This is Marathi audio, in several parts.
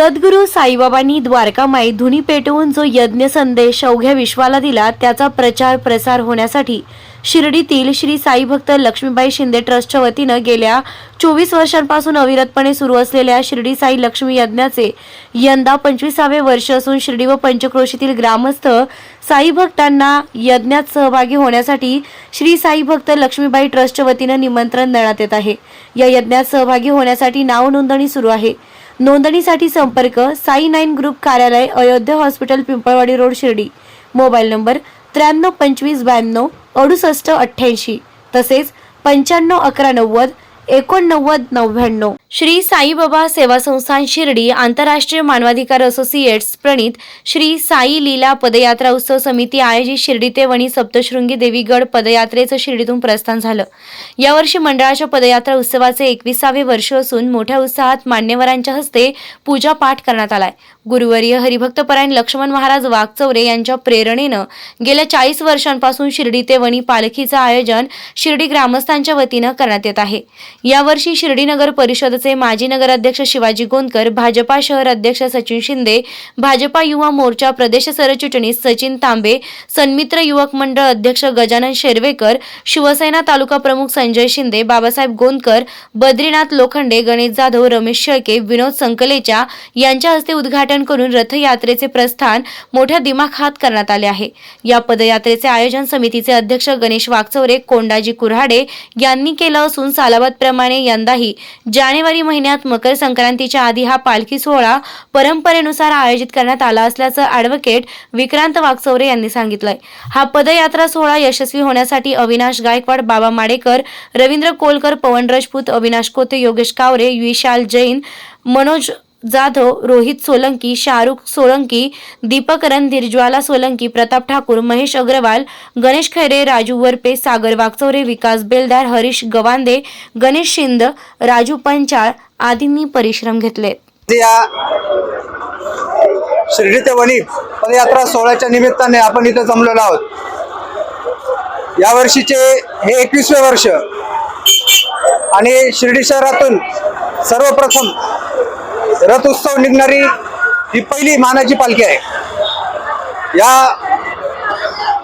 सद्गुरू साईबाबांनी द्वारकामाई धुनी पेटवून जो यज्ञ संदेश अवघ्या विश्वाला दिला त्याचा प्रचार प्रसार होण्यासाठी शिर्डीतील श्री साई भक्त लक्ष्मीबाई शिंदे ट्रस्टच्या वतीनं गेल्या चोवीस वर्षांपासून अविरतपणे सुरू असलेल्या शिर्डी साई लक्ष्मी यज्ञाचे यंदा पंचवीसावे वर्ष असून शिर्डी व पंचक्रोशीतील ग्रामस्थ साई भक्तांना यज्ञात सहभागी होण्यासाठी श्री साई भक्त लक्ष्मीबाई ट्रस्टच्या वतीनं निमंत्रण देण्यात येत आहे. या यज्ञात सहभागी होण्यासाठी नाव नोंदणी सुरू आहे. नोंदणीसाठी संपर्क साई नाईन ग्रुप कार्यालय Ayodhya hospital Pimpalwadi road Shirdi. Mobile number त्र्याण्णव पंचवीस ब्याण्णव अडुसष्ट अठ्ठ्याऐंशी. तसेच पंच्याण्णव अकरा नव्वद एकोणनव्वद नव्याण्णव. श्री साईबाबा सेवा संस्थान शिर्डी आंतरराष्ट्रीय मानवाधिकार असोसिएट्स प्रणित श्री साई लीला पदयात्रा उत्सव समिती आयोजित शिर्डी ते वणी सप्तशृंगी देवीगड पदयात्रेचं शिर्डीतून प्रस्थान झालं. यावर्षी मंडळाच्या पदयात्रा उत्सवाचे एकविसावे वर्ष असून मोठ्या उत्साहात मान्यवरांच्या हस्ते पूजा पाठ करण्यात आलाय. गुरुवर्य हरिभक्तपरायण लक्ष्मण महाराज वागचौरे यांच्या प्रेरणेनं गेल्या चाळीस वर्षांपासून शिर्डी ते वणी पालखीचं आयोजन शिर्डी ग्रामस्थांच्या वतीनं करण्यात येत आहे. यावर्षी शिर्डी नगर परिषदेचे माजी नगराध्यक्ष शिवाजी गोंदकर भाजपा शहर अध्यक्ष सचिन शिंदे भाजपा युवा मोर्चा प्रदेश सरचिटणीस सचिन तांबे सन्मित्र युवक मंडळ अध्यक्ष गजानन शेरवेकर शिवसेना तालुका प्रमुख संजय शिंदे बाबासाहेब गोंदकर बद्रीनाथ लोखंडे गणेश जाधव रमेश शेळके विनोद संकलेचा यांच्या हस्ते उद्घाटन करून रथयात्रेचे प्रस्थान मोठ्या दिमाखात करण्यात आले आहे. या पदयात्रेचे आयोजन समितीचे अध्यक्ष गणेश वागचौरे कोंडाजी कुऱ्हाडे यांनी केलं असून सालाबादप्रमाणे यंदाही जानेवारी महिन्यात मकर संक्रांतीच्या आधी हा पालखी सोहळा परंपरेनुसार आयोजित करण्यात आला असल्याचं ॲडव्होकेट विक्रांत वागचौरे यांनी सांगितलंय. हा पदयात्रा सोहळा यशस्वी होण्यासाठी अविनाश गायकवाड बाबा माडेकर रवींद्र कोलकर पवन राजपूत अविनाश कोते योगेश कावरे विशाल जैन मनोज जाधव रोहित सोलंकी शाहरुख सोलंकी दीपक रणधीर ज्वाला सोलंकी प्रताप ठाकूर महेश अग्रवाल गणेश खैरे राजू वरपे सागर वागचौरे विकास बेलदार हरीश गवांदे गणेश शिंद राजू पंचाळ आदींनी परिश्रम घेतले. शिर्डी ते वणी पदयात्रा सोहळ्याच्या निमित्ताने आपण इथं जमलेलो आहोत. या वर्षीचे हे एकवीसवे वर्ष आणि शिर्डी शहरातून सर्वप्रथम रथोत्सव निघणारी ही पहिली मानाची पालखी आहे. या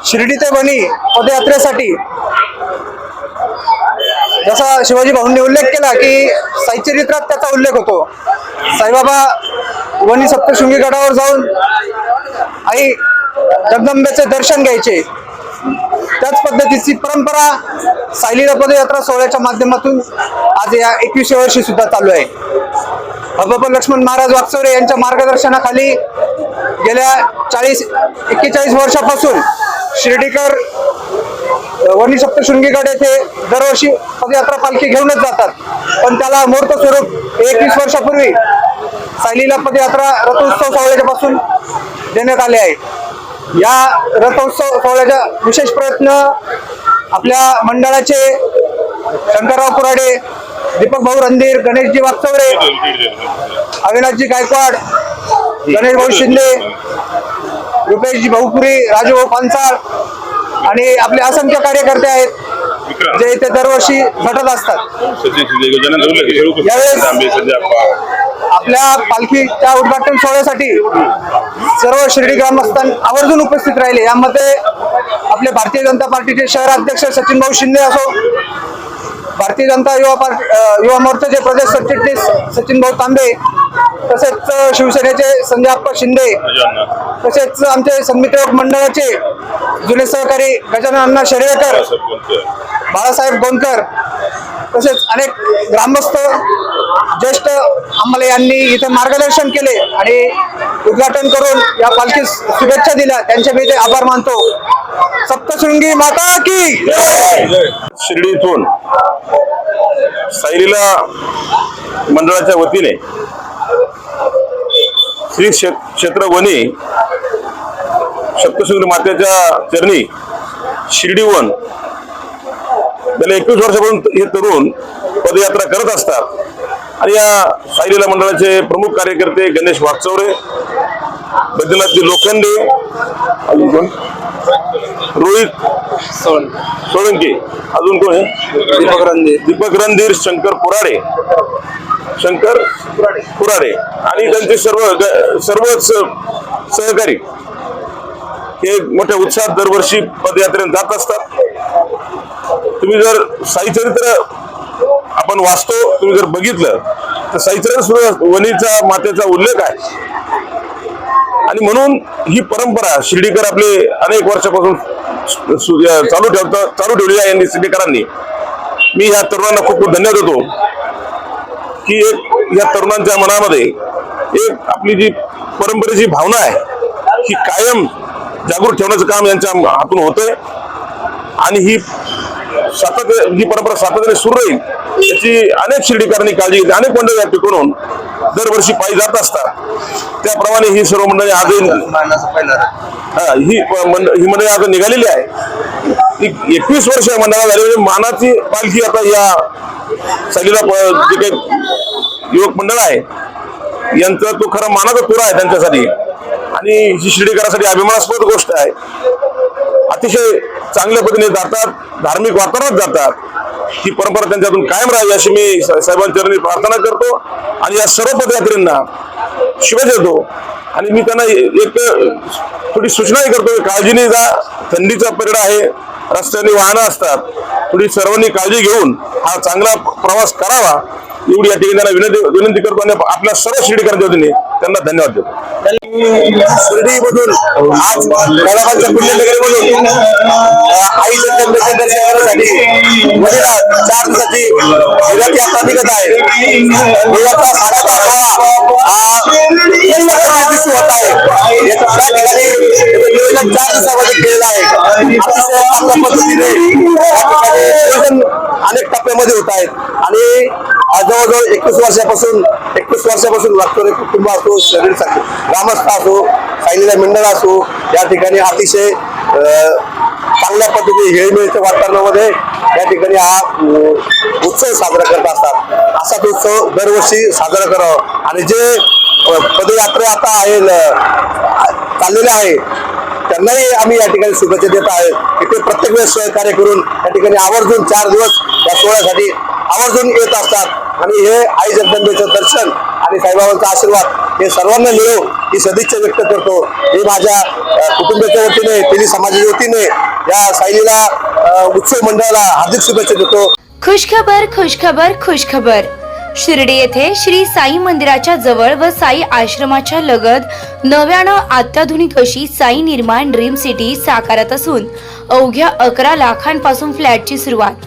शिर्डी ते वणी पदयात्रेसाठी जसा शिवाजी भाऊंनी उल्लेख केला की साईचरित्रात त्याचा उल्लेख होतो. साईबाबा वणी सप्तशृंगी गडावर जाऊन आई जगदंबेचे दर्शन घ्यायचे. त्याच पद्धतीची परंपरा सायलीला पदयात्रा सोहळ्याच्या माध्यमातून आज या एकविसव्या वर्षी सुद्धा चालू आहे. बाबा लक्ष्मण महाराज वागचौरे यांच्या मार्गदर्शनाखाली गेल्या चाळीस एक्केचाळीस वर्षापासून शिर्डीकर वणी सप्तशृंगीकडे ते दरवर्षी पदयात्रा पालखी घेऊनच जातात. पण त्याला मूर्त स्वरूप एकवीस वर्षापूर्वी सायलीला पदयात्रा रथोत्सव सोहळ्याच्यापासून देण्यात आले आहे. या रथोत्सव सोहळ्याचा विशेष प्रयत्न आपल्या मंडळाचे शंकरराव कुराडे दीपक भाऊ रणधीर गणेशजी वागचौरे अविनाशजी गायकवाड गणेश भाऊ शिंदे रुपेशजी भाऊपुरी राजूभाऊ पांसाळ आणि आपले असंख्य कार्यकर्ते आहेत जे इथे दरवर्षी झटत असतात. यावेळेस- आपल्या पालखीच्या उद्घाटन सोहळ्यासाठी सर्व शिर्डी ग्रामस्थान आवर्जून उपस्थित राहिले. यामध्ये आपले भारतीय जनता पार्टीचे शहराध्यक्ष सचिन भाऊ शिंदे असो भारतीय जनता युवा पार्टी युवा मोर्चाचे प्रदेश सरचिटणीस सचिन भाऊ तांबे तसेच शिवसेनेचे संजय अप्पा शिंदे तसेच आमचे सन्मित्रयोग मंडळाचे जुने सहकारी गजानन अण्णा शेरवेकर बाळासाहेब गोंदकर तसेच अनेक ग्रामस्थ ज्येष्ठ आम्हाला यांनी इथे मार्गदर्शन केले आणि उद्घाटन करून या पालखीस शुभेच्छा दिल्या. त्यांचे मी ते आभार मानतो. सप्तशृंगी माता की शिर्डीतून सायलीला मंडळाच्या वतीने श्री क्षेत्र वनी सप्तशृंगी मातेच्या चरणी शिर्डीवन गेल्या एकवीस वर्षापासून हे तरुण पदयात्रा करत असतात. आणि या सायलीला मंडळाचे प्रमुख कार्यकर्ते गणेश वागचौरे बद्रीनाथजी लोखंडे अजून कोण रोहित सोळंके अजून कोण आहे? दीपक रणधीर. दीपक रणधीर शंकर पुराडे. शंकर कुराडे आणि त्यांचे सर्व सर्वच सहकारी हे मोठ्या उत्साहात दरवर्षी पदयात्रेने जात असतात. तुम्ही जर साईचरित्र आपण वाचतो तुम्ही जर बघितलं तर साईचरण सुद्धा वणीचा मातेचा उल्लेख आहे. आणि म्हणून ही परंपरा शिर्डीकर आपले अनेक वर्षापासून चालू ठेवतात चालू ठेवली आहे यांनी शिर्डीकरांनी. मी ह्या तरुणांना खूप खूप धन्यवाद देतो. की एक या तरुणांच्या मनामध्ये एक आपली जी परंपरेची भावना आहे ही कायम जागृत ठेवण्याचं काम यांच्या हातून होतंय. आणि ही सातत्य ही परंपरा सातत्याने सुरू राहील याची अनेक शिर्डीकरांनी काळजी घेतली. अनेक मंडळी या ठिकाणून दरवर्षी पायी जात असतात. त्याप्रमाणे ही सर्व मंडळी आजही हा, ही मंड- ही मंडळी आता निघालेली आहे. एकवीस वर्ष या मंडळाला झाली. म्हणजे मानाची पालखी आता या सगळीला जे काही युवक मंडळ आहे यांचा तो खरा मानाचा तुरा आहे त्यांच्यासाठी. आणि ही शिर्डीकरासाठी अभिमानास्पद गोष्ट आहे. अतिशय चांगल्या पद्धतीने जातात धार्मिक वातावरणात जातात. ही परंपरा त्यांच्यातून कायम राहावी अशी मी सा- साहेबांच्या प्रार्थना करतो. आणि या सर्व पदयात्रींना शिव देतो. आणि मी त्यांना एक थोडी सूचनाही करतो काळजीने जा थंडीचा पिरियड आहे रस्त्याने वाहनं असतात. थोडी सर्वांनी काळजी घेऊन हा चांगला प्रवास करावा. एवढी या ठिकाणी त्यांना विनंती विनंती करतो आणि आपल्या सर्व शिर्डीकरांच्या वतीने त्यांना धन्यवाद देतो. शिर्डीमधून आज पुण्यनगरीमधून आई चार दिवसाची विराट निघत आहे. साडाचा सोहळा हा होत आहे. त्या ठिकाणी नियोजन चार दिवसामध्ये केलेला आहे. पद्धतीने. अनेक होत आहेत. आणि जवळजवळ एकवीस वर्षापासून एकवीस वर्षापासून वागतोरे कुटुंब असो शरीर ग्रामस्थ असो सायलीला मंडळ असो या ठिकाणी अतिशय चांगल्या पद्धतीने हेळमेळच्या वातावरणामध्ये या ठिकाणी हा उत्सव साजरा करत असतात. असाच उत्सव दरवर्षी साजरा करावा. आणि जे पदयात्रा आता आहे चाललेले आहे त्यांनाही आम्ही या ठिकाणी शुभेच्छा देत आहे की ते प्रत्येक वेळेस सहकार्य करून या ठिकाणी आवर्जून चार दिवस या सोहळ्यासाठी आवर्जून येत असतात. आणि हे आई जगदंबेचं दर्शन आणि साईबाबांचा आशीर्वाद हे सर्वांना मिळो ही सदिच्छा व्यक्त करतो. हे माझ्या कुटुंबाच्या वतीने तिन्ही समाजाच्या वतीने या साईलीला उत्सव मंडळाला हार्दिक शुभेच्छा देतो. खुशखबर खुशखबर खुशखबर. शिर्डी येथे श्री साई मंदिराच्या जवळ व साई आश्रमाच्या लगत नव्यानं अत्याधुनिक अशी साई निर्माण ड्रीम सिटी साकारत असून अवघ्या अकरा लाखांपासून फ्लॅटची सुरुवात.